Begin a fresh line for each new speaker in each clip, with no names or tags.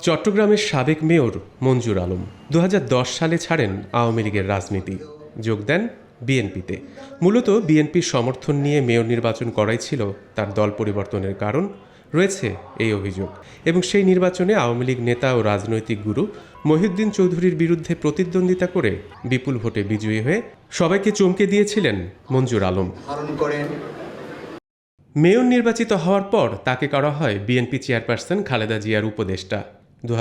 চট্টগ্রামের সাবেক মেয়র মঞ্জুর আলম। দু হাজার দশ সালে ছাড়েন আওয়ামী লীগের রাজনীতি। যোগ দেন বিএনপিতে। মূলত বিএনপির সমর্থন নিয়ে মেয়র নির্বাচন করাই ছিল তার দল পরিবর্তনের কারণ। রয়েছে এই অভিযোগ। এবং সেই নির্বাচনে আওয়ামী লীগ নেতা ও রাজনৈতিক গুরু মহিউদ্দিন চৌধুরীর বিরুদ্ধে প্রতিদ্বন্দ্বিতা করে বিপুল ভোটে বিজয়ী হয়ে সবাইকে চমকে দিয়েছিলেন মঞ্জুর আলম।
করেন
মেয়র নির্বাচিত হওয়ার পর তাকে করা হয় বিএনপি চেয়ারপারসন খালেদা জিয়ার উপদেষ্টা। দু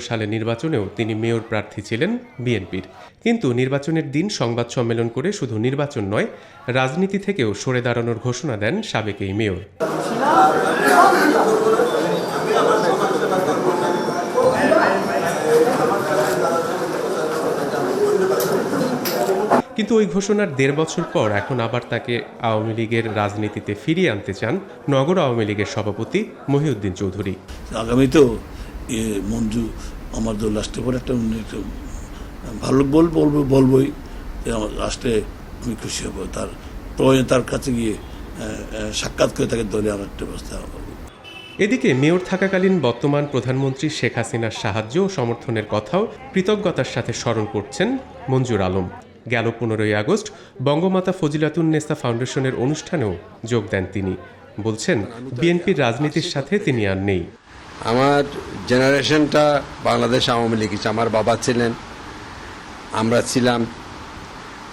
সালে নির্বাচনেও তিনি মেয়র প্রার্থী ছিলেন বিএনপির। কিন্তু নির্বাচনের দিন সংবাদ সম্মেলন করে শুধু নির্বাচন নয়, রাজনীতি থেকেও সরে দাঁড়ানোর ঘোষণা দেন সাবেক এই মেয়র। কিন্তু ওই ঘোষণার দেড় বছর পর এখন আবার তাকে আওয়ামী লীগের রাজনীতিতে ফিরিয়ে আনতে চান নগর আওয়ামী লীগের সভাপতি মহিউদ্দিন চৌধুরী।
আগামী তো মঞ্জু আমার তো লাস্টে পরে একটা ভালো বল বলব বলবোই আমার লাস্টে আমি খুশি হব। তার প্রয়োজন তার কাছে গিয়ে সাক্ষাৎ করে তাকে দলে আমার একটা ব্যবস্থা
এদিকে মেয়র থাকাকালীন বর্তমান প্রধানমন্ত্রী শেখ হাসিনার সাহায্য ও সমর্থনের কথাও কৃতজ্ঞতার সাথে স্মরণ করছেন মঞ্জুর আলম। গেল পনেরোই আগস্ট বঙ্গমাতা ফজিলাতুন্নেসা ফাউন্ডেশনের অনুষ্ঠানেও যোগ দেন তিনি। বলছেন, বিএনপির রাজনীতির সাথে তিনি আর নেই।
আমার জেনারেশনটা বাংলাদেশ আওয়ামী লীগ আমার বাবা ছিলেন, আমরা ছিলাম,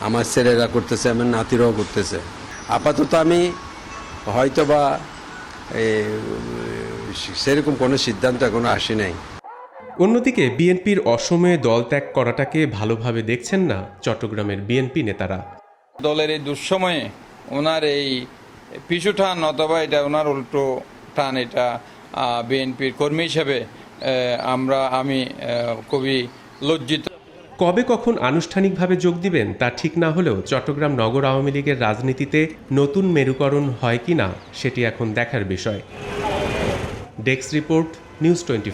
আমার ছেলেরা করতেছে, আমার নাতিরাও করতেছে। আপাতত আমি হয়তোবা সেরকম কোনো সিদ্ধান্ত এখনও আসি নাই।
অন্যদিকে বিএনপির অসময়ে দল ত্যাগ করাটাকে ভালোভাবে দেখছেন না চট্টগ্রামের বিএনপি নেতারা।
দলের এই দুঃসময়ে ওনার এই পিছু টান অথবা এটা ওনার উল্টো টান এটা বিএনপির কর্মী হিসেবে আমরা আমি খুবই লজ্জিত।
কবে কখন আনুষ্ঠানিকভাবে যোগ দিবেন তা ঠিক না হলেও চট্টগ্রাম নগর আওয়ামী লীগের রাজনীতিতে নতুন মেরুকরণ হয় কি না সেটি এখন দেখার বিষয়। Desk report news twenty